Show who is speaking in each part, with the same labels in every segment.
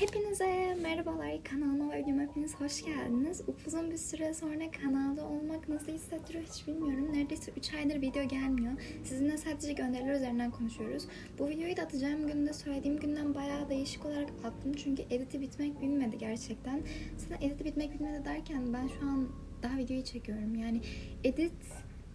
Speaker 1: Hepinize merhabalar kanalıma ve videoma hepiniz hoş geldiniz. Uzun bir süre sonra kanalda olmak nasıl hissettiriyor hiç bilmiyorum. Neredeyse 3 aydır video gelmiyor. Sizinle sadece gönderiler üzerinden konuşuyoruz. Bu videoyu da atacağım günde söylediğim günden bayağı değişik olarak attım. Çünkü editi bitmek bilmedi gerçekten. Sana editi bitmek bilmedi derken ben şu an daha videoyu çekiyorum. Yani edit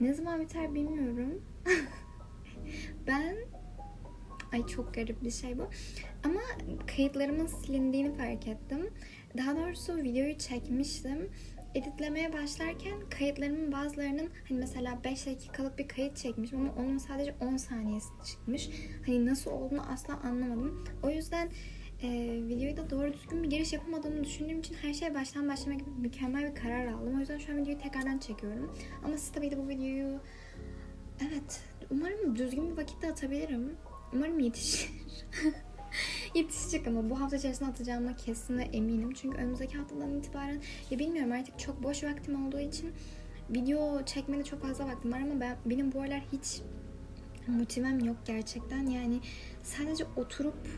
Speaker 1: ne zaman biter bilmiyorum. ben Ay çok garip bir şey bu. Ama kayıtlarımın silindiğini fark ettim. Daha doğrusu videoyu çekmiştim. Editlemeye başlarken kayıtlarımın bazılarının hani mesela 5 dakikalık bir kayıt çekmişim ama onun sadece 10 saniyesi çıkmış. Hani nasıl olduğunu asla anlamadım. O yüzden e, videoyu da doğru düzgün bir giriş yapamadığımı düşündüğüm için her şey baştan başlamak mükemmel bir karar aldım. O yüzden şu an videoyu tekrardan çekiyorum. Ama siz tabii de bu videoyu evet umarım düzgün bir vakitte atabilirim. Umarım yetişir. Yetişecek ama bu hafta içerisinde atacağıma kesin eminim. Çünkü önümüzdeki haftadan itibaren ya bilmiyorum artık çok boş vaktim olduğu için video çekmede çok fazla vaktim var ama ben benim bu aralar hiç motivem yok gerçekten. Yani sadece oturup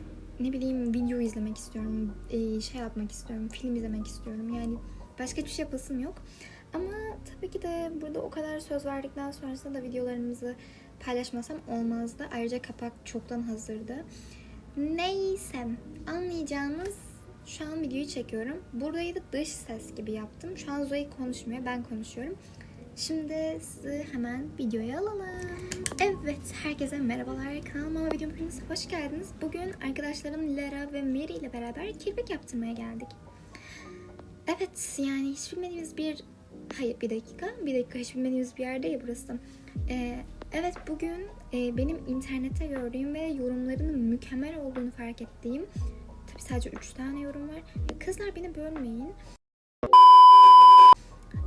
Speaker 1: ne bileyim video izlemek istiyorum, e, şey yapmak istiyorum, film izlemek istiyorum. Yani başka hiçbir şey yapasım yok. Ama tabii ki de burada o kadar söz verdikten sonrasında da videolarımızı paylaşmasam olmazdı. Ayrıca kapak çoktan hazırdı. Neyse anlayacağınız şu an videoyu çekiyorum. Burayı da dış ses gibi yaptım. Şu an Zoe konuşmuyor, ben konuşuyorum. Şimdi sizi hemen videoya alalım. Evet, herkese merhabalar. Kanalıma ve videoma hepiniz hoş geldiniz. Bugün arkadaşlarım Lara ve Mary ile beraber kirpik yaptırmaya geldik. Evet, yani hiç bilmediğimiz bir... Hayır, bir dakika. Bir dakika, hiç bilmediğimiz bir yer değil burası. Ee, Evet bugün e, benim internette gördüğüm ve yorumlarının mükemmel olduğunu fark ettiğim tabi sadece 3 tane yorum var. Kızlar beni bölmeyin.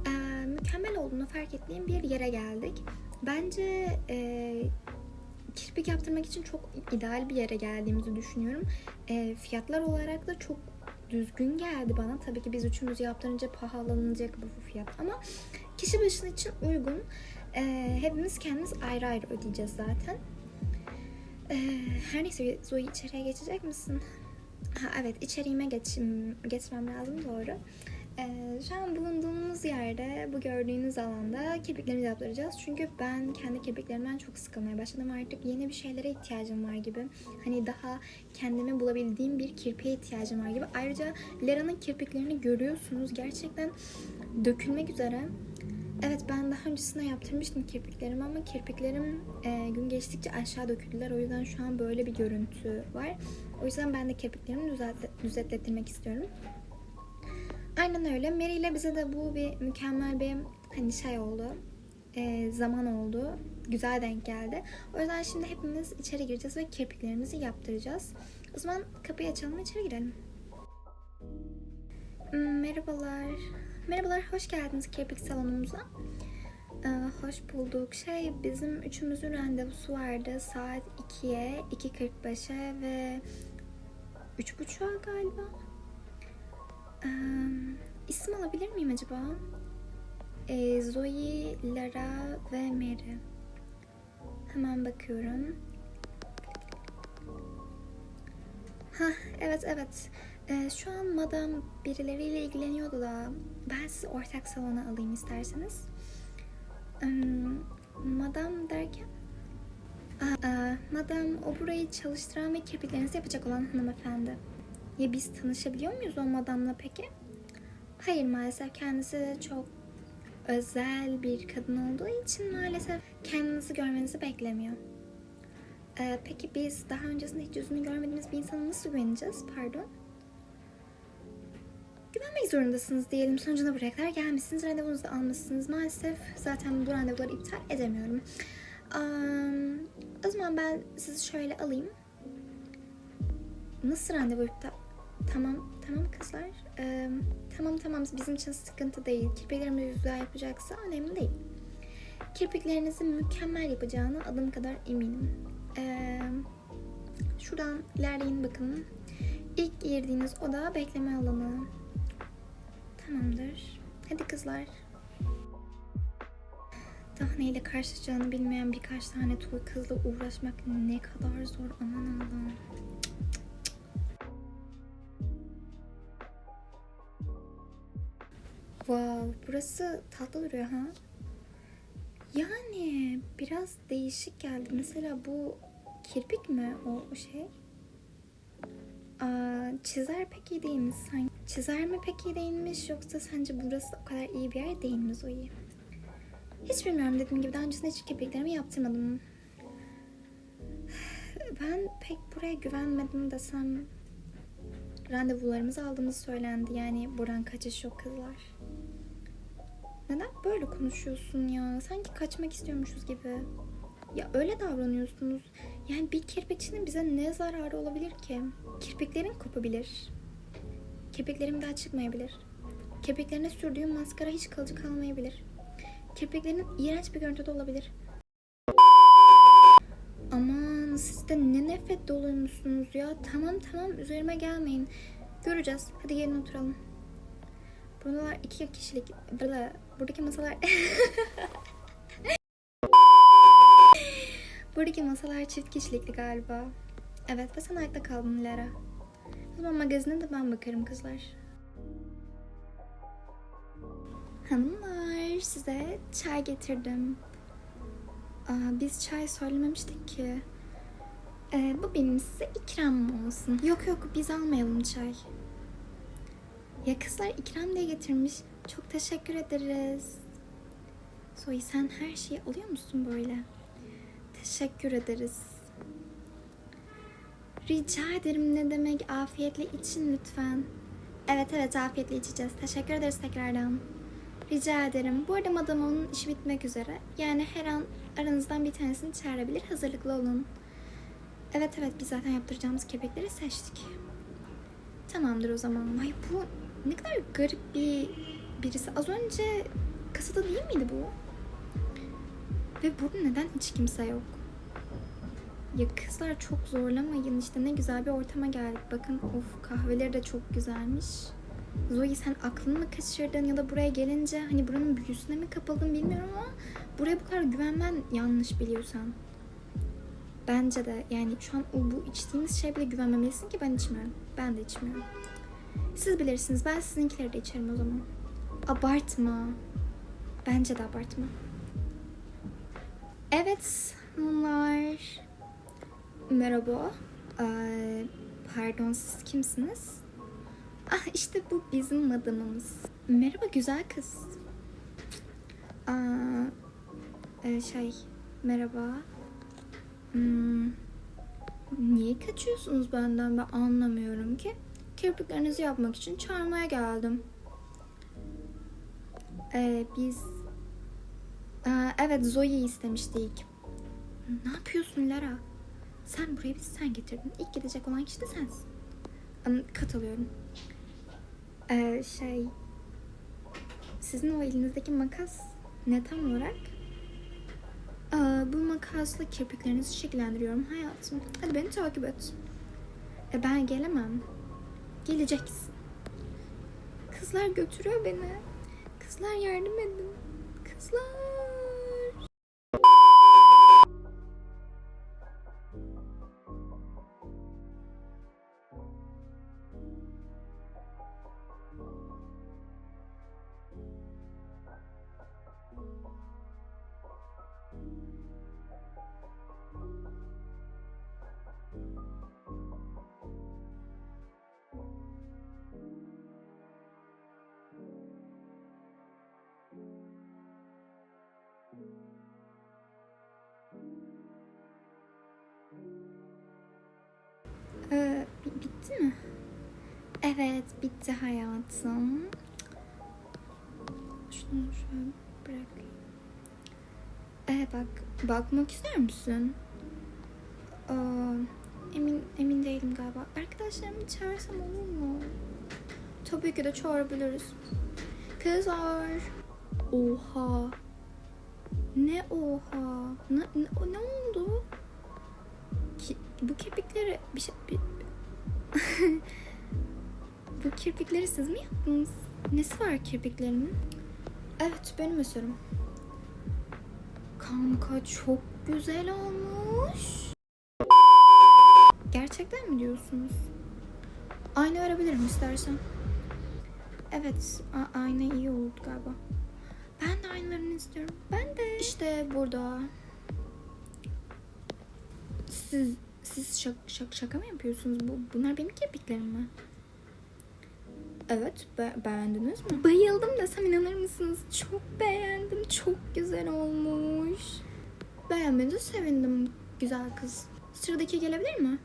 Speaker 1: E, mükemmel olduğunu fark ettiğim bir yere geldik. Bence e, kirpik yaptırmak için çok ideal bir yere geldiğimizi düşünüyorum. E, fiyatlar olarak da çok düzgün geldi bana. Tabii ki biz üçümüz yaptırınca pahalanacak bu fiyat ama kişi başına için uygun. Ee, hepimiz kendimiz ayrı ayrı ödeyeceğiz zaten. Ee, her neyse Zoe içeriye geçecek misin? Ha, evet içeriğime geçim, geçmem lazım doğru. Ee, şu an bulunduğumuz yerde bu gördüğünüz alanda kirpiklerimizi yaptıracağız. Çünkü ben kendi kirpiklerimden çok sıkılmaya başladım. Artık yeni bir şeylere ihtiyacım var gibi. Hani daha kendimi bulabildiğim bir kirpiğe ihtiyacım var gibi. Ayrıca Lera'nın kirpiklerini görüyorsunuz. Gerçekten dökülmek üzere. Evet ben daha öncesinde yaptırmıştım kirpiklerimi ama kirpiklerim e, gün geçtikçe aşağı döküldüler. O yüzden şu an böyle bir görüntü var. O yüzden ben de kirpiklerimi düzeltle, düzelttirmek istiyorum. Aynen öyle. Mary ile bize de bu bir mükemmel bir hani şey oldu. E, zaman oldu. Güzel denk geldi. O yüzden şimdi hepimiz içeri gireceğiz ve kirpiklerimizi yaptıracağız. O zaman kapıyı açalım içeri girelim. Hmm, Merhabalar. Merhabalar, hoş geldiniz kirpik salonumuza. Ee, hoş bulduk. Şey, bizim üçümüzün randevusu vardı saat 2'ye, 2.45'e ve 3.30'a galiba. Ee, isim alabilir miyim acaba? Ee, Zoe, Lara ve Mary. Hemen bakıyorum. Ha, evet evet. Ee, şu an madam birileriyle ilgileniyordu da ben sizi ortak salona alayım isterseniz. Madam derken? Aa, madam o burayı çalıştıran ve kirpiklerinizi yapacak olan hanımefendi. Ya biz tanışabiliyor muyuz o madamla peki? Hayır maalesef kendisi çok özel bir kadın olduğu için maalesef kendinizi görmenizi beklemiyor. Ee, peki biz daha öncesinde hiç yüzünü görmediğimiz bir insana nasıl güveneceğiz? Pardon. Güvenmek zorundasınız diyelim. Sonucunda buraya kadar gelmişsiniz. Randevunuzu da almışsınız. Maalesef zaten bu randevuları iptal edemiyorum. Um, o zaman ben sizi şöyle alayım. Nasıl randevu iptal? Tamam, tamam kızlar. Ee, tamam tamam bizim için sıkıntı değil. Kirpiklerimizi güzel yapacaksa önemli değil. Kirpiklerinizi mükemmel yapacağına adım kadar eminim. Ee, şuradan ilerleyin bakın. İlk girdiğiniz oda bekleme alanı. Hadi kızlar. Daha neyle karşılaşacağını bilmeyen birkaç tane toy kızla uğraşmak ne kadar zor aman Allah'ım. Wow, burası tatlı duruyor ha. Yani biraz değişik geldi. Mesela bu kirpik mi o şey? Çizer pek iyi değilmiş sanki. Çizer mi pek iyi değilmiş yoksa sence burası o kadar iyi bir yer değil mi Zoe? Hiç bilmiyorum dediğim gibi daha öncesinde hiç kirpiklerimi yaptırmadım. Ben pek buraya güvenmedim desem randevularımızı aldığımız söylendi. Yani buradan kaçış yok kızlar. Neden böyle konuşuyorsun ya? Sanki kaçmak istiyormuşuz gibi. Ya öyle davranıyorsunuz. Yani bir kirpikçinin bize ne zararı olabilir ki? Kirpiklerin kopabilir. Kirpiklerim daha çıkmayabilir. Kirpiklerine sürdüğüm maskara hiç kalıcı kalmayabilir. Kirpiklerin iğrenç bir görüntüde olabilir. Aman siz de ne nefret doluymuşsunuz ya. Tamam tamam üzerime gelmeyin. Göreceğiz. Hadi gelin oturalım. Buralar iki kişilik. Burada, buradaki masalar... buradaki masalar çift kişilikli galiba. Evet ve sen ayakta kaldın Lara. O zaman magazine de ben bakarım kızlar. Hanımlar size çay getirdim. Aa, biz çay söylememiştik ki. Ee, bu benim size ikram olsun. Yok yok biz almayalım çay. Ya kızlar ikram diye getirmiş. Çok teşekkür ederiz. Zoe sen her şeyi alıyor musun böyle? Teşekkür ederiz. Rica ederim ne demek afiyetle için lütfen. Evet evet afiyetle içeceğiz. Teşekkür ederiz tekrardan. Rica ederim. Bu arada madam onun işi bitmek üzere. Yani her an aranızdan bir tanesini çağırabilir. Hazırlıklı olun. Evet evet biz zaten yaptıracağımız kepekleri seçtik. Tamamdır o zaman. Ay bu ne kadar garip bir birisi. Az önce kasada değil miydi bu? Ve burada neden hiç kimse yok? Ya kızlar çok zorlamayın işte ne güzel bir ortama geldik. Bakın of kahveleri de çok güzelmiş. Zoe sen aklını mı kaçırdın ya da buraya gelince hani buranın büyüsüne mi kapıldın bilmiyorum ama buraya bu kadar güvenmen yanlış biliyorsan. Bence de yani şu an bu içtiğimiz şeye bile güvenmemelisin ki ben içmiyorum. Ben de içmiyorum. Siz bilirsiniz. Ben sizinkileri de içerim o zaman. Abartma. Bence de abartma. Evet hanımlar. Merhaba. Ee, pardon siz kimsiniz? Ah işte bu bizim madamımız. Merhaba güzel kız. Aa, e, şey merhaba. Hmm, niye kaçıyorsunuz benden ben anlamıyorum ki. Kirpiklerinizi yapmak için çağırmaya geldim. Ee, biz Evet Zoe'yi istemiştik. Ne yapıyorsun Lara? Sen buraya biz sen getirdin. İlk gidecek olan kişi de sensin. Katılıyorum. Ee, şey sizin o elinizdeki makas ne tam olarak? Aa, bu makasla kirpiklerinizi şekillendiriyorum hayatım. Hadi beni takip et. E, ben gelemem. Geleceksin. Kızlar götürüyor beni. Kızlar yardım edin. Kızlar. Bitti mi? Evet, bitti hayatım. Şunu şöyle bırakayım. Ee, bak, bakmak ister misin? Aa, emin emin değilim galiba. Arkadaşlarımı çağırsam olur mu? Tabii ki de çağırabiliriz. Kızlar. Oha. Ne oha? Ne, ne, ne oldu? Ki, bu kirpikleri bir şey... Bir... bu kirpikleri siz mi yaptınız? Nesi var kirpiklerimin? Evet benim eserim. Kanka çok güzel olmuş. Gerçekten mi diyorsunuz? Aynı verebilirim istersen. Evet, ayna iyi oldu galiba. Ben de aynılarını istiyorum. Ben de. İşte burada. Siz siz şak, şak, şaka mı yapıyorsunuz? Bu, bunlar benim kirpiklerim mi? Evet, be- beğendiniz mi? Bayıldım desem inanır mısınız? Çok beğendim. Çok güzel olmuş. Beğenmenize sevindim güzel kız. Sıradaki gelebilir mi?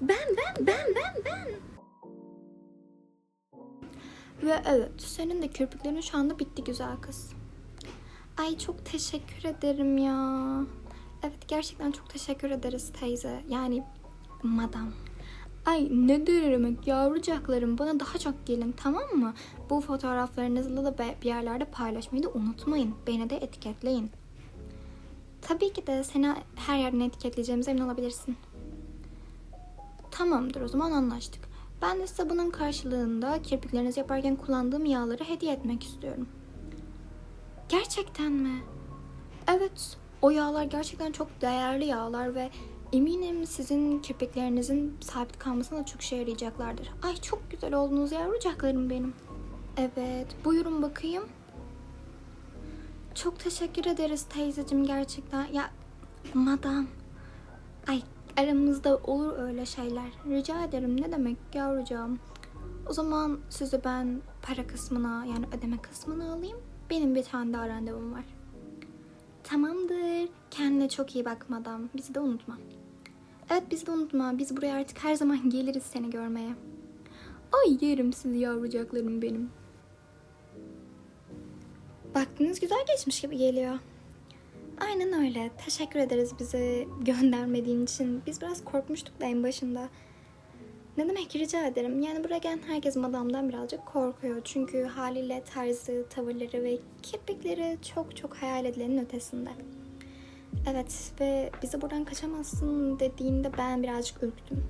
Speaker 1: Ben, ben, ben, ben, ben. Ve evet, senin de kirpiklerin şu anda bitti güzel kız. Ay çok teşekkür ederim ya. Evet gerçekten çok teşekkür ederiz teyze. Yani madam. Ay ne demek yavrucaklarım bana daha çok gelin tamam mı? Bu fotoğraflarınızla da bir yerlerde paylaşmayı da unutmayın. Beni de etiketleyin. Tabii ki de seni her yerden etiketleyeceğimize emin olabilirsin. Tamamdır o zaman anlaştık. Ben de size bunun karşılığında kirpiklerinizi yaparken kullandığım yağları hediye etmek istiyorum. Gerçekten mi? Evet, o yağlar gerçekten çok değerli yağlar ve eminim sizin kirpiklerinizin sabit kalmasına da çok işe yarayacaklardır. Ay çok güzel oldunuz yavrucaklarım benim. Evet, buyurun bakayım. Çok teşekkür ederiz teyzeciğim gerçekten. Ya madam. Ay aramızda olur öyle şeyler. Rica ederim ne demek yavrucağım. O zaman sizi ben para kısmına yani ödeme kısmına alayım. Benim bir tane daha randevum var. Tamamdır. Kendine çok iyi bak madam. Bizi de unutma. Evet bizi de unutma. Biz buraya artık her zaman geliriz seni görmeye. Ay yerim sizi yavrucaklarım benim. Vaktiniz güzel geçmiş gibi geliyor. Aynen öyle. Teşekkür ederiz bizi göndermediğin için. Biz biraz korkmuştuk da en başında. Ne demek rica ederim. Yani buraya gelen herkes madamdan birazcık korkuyor. Çünkü haliyle tarzı, tavırları ve kirpikleri çok çok hayal edilenin ötesinde. Evet ve bizi buradan kaçamazsın dediğinde ben birazcık ürktüm.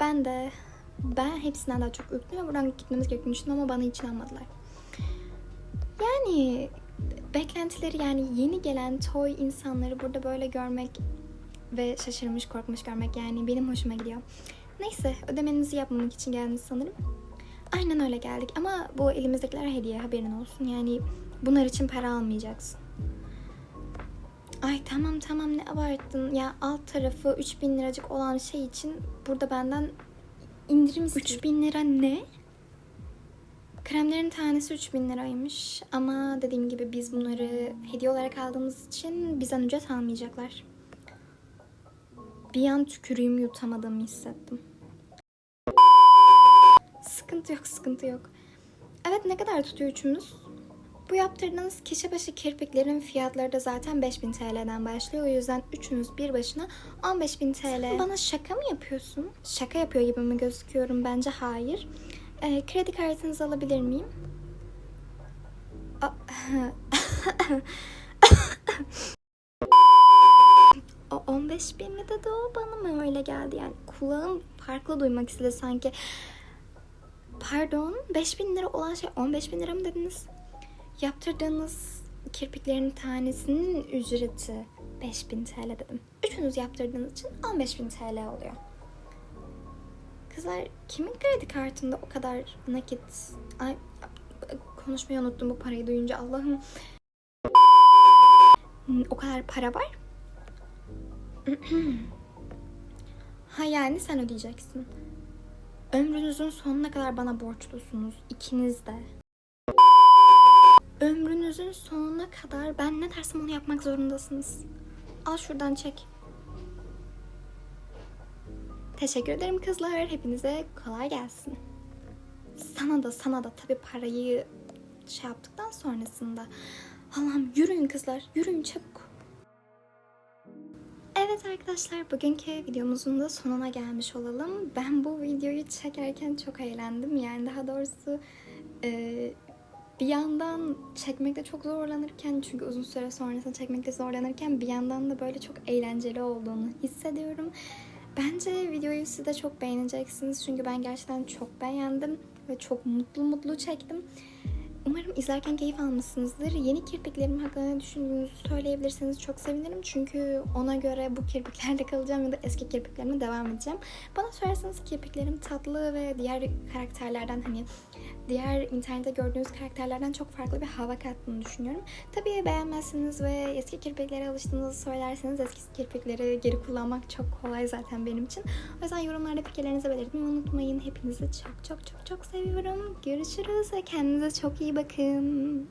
Speaker 1: Ben de ben hepsinden daha çok ürktüm ve buradan gitmemiz gerektiğini düşündüm ama bana hiç inanmadılar. Yani beklentileri yani yeni gelen toy insanları burada böyle görmek ve şaşırmış korkmuş görmek yani benim hoşuma gidiyor. Neyse ödemenizi yapmamak için geldiniz sanırım. Aynen öyle geldik ama bu elimizdekiler hediye haberin olsun. Yani bunlar için para almayacaksın. Ay tamam tamam ne abarttın. Ya alt tarafı 3000 liracık olan şey için burada benden indirim istiyorsun. 3000 lira ne? Kremlerin tanesi 3000 liraymış. Ama dediğim gibi biz bunları hediye olarak aldığımız için bizden ücret almayacaklar. Bir an tükürüğümü yutamadığımı hissettim. Sıkıntı yok, sıkıntı yok. Evet ne kadar tutuyor üçümüz? Bu yaptırdığınız kişi başı kirpiklerin fiyatları da zaten 5000 TL'den başlıyor. O yüzden üçünüz bir başına 15000 TL. Sen bana şaka mı yapıyorsun? Şaka yapıyor gibi mi gözüküyorum? Bence hayır. Ee, kredi kartınızı alabilir miyim? O 15 bin mi dedi o bana mı öyle geldi yani kulağım farklı duymak istedi sanki. Pardon 5 bin lira olan şey 15 bin lira mı dediniz? Yaptırdığınız kirpiklerin tanesinin ücreti 5000 TL dedim. Üçünüz yaptırdığınız için 15.000 TL oluyor. Kızlar kimin kredi kartında o kadar nakit... Ay konuşmayı unuttum bu parayı duyunca Allah'ım. O kadar para var. ha yani sen ödeyeceksin. Ömrünüzün sonuna kadar bana borçlusunuz. ikiniz de. Ömrünüzün sonuna kadar ben ne dersem onu yapmak zorundasınız. Al şuradan çek. Teşekkür ederim kızlar. Hepinize kolay gelsin. Sana da sana da tabii parayı şey yaptıktan sonrasında. Allah'ım yürüyün kızlar. Yürüyün çabuk. Evet arkadaşlar bugünkü videomuzun da sonuna gelmiş olalım. Ben bu videoyu çekerken çok eğlendim. Yani daha doğrusu e, bir yandan çekmekte çok zorlanırken çünkü uzun süre sonrasında çekmekte zorlanırken bir yandan da böyle çok eğlenceli olduğunu hissediyorum. Bence videoyu siz de çok beğeneceksiniz çünkü ben gerçekten çok beğendim ve çok mutlu mutlu çektim. Umarım izlerken keyif almışsınızdır. Yeni kirpiklerim hakkında düşündüğünüzü söyleyebilirseniz çok sevinirim. Çünkü ona göre bu kirpiklerle kalacağım ya da eski kirpiklerime devam edeceğim. Bana sorarsanız kirpiklerim tatlı ve diğer karakterlerden hani diğer internette gördüğünüz karakterlerden çok farklı bir hava kattığını düşünüyorum. Tabii beğenmezsiniz ve eski kirpiklere alıştığınızı söylerseniz eski kirpikleri geri kullanmak çok kolay zaten benim için. O yüzden yorumlarda fikirlerinizi belirtmeyi unutmayın. Hepinizi çok çok çok çok seviyorum. Görüşürüz ve kendinize çok bakın.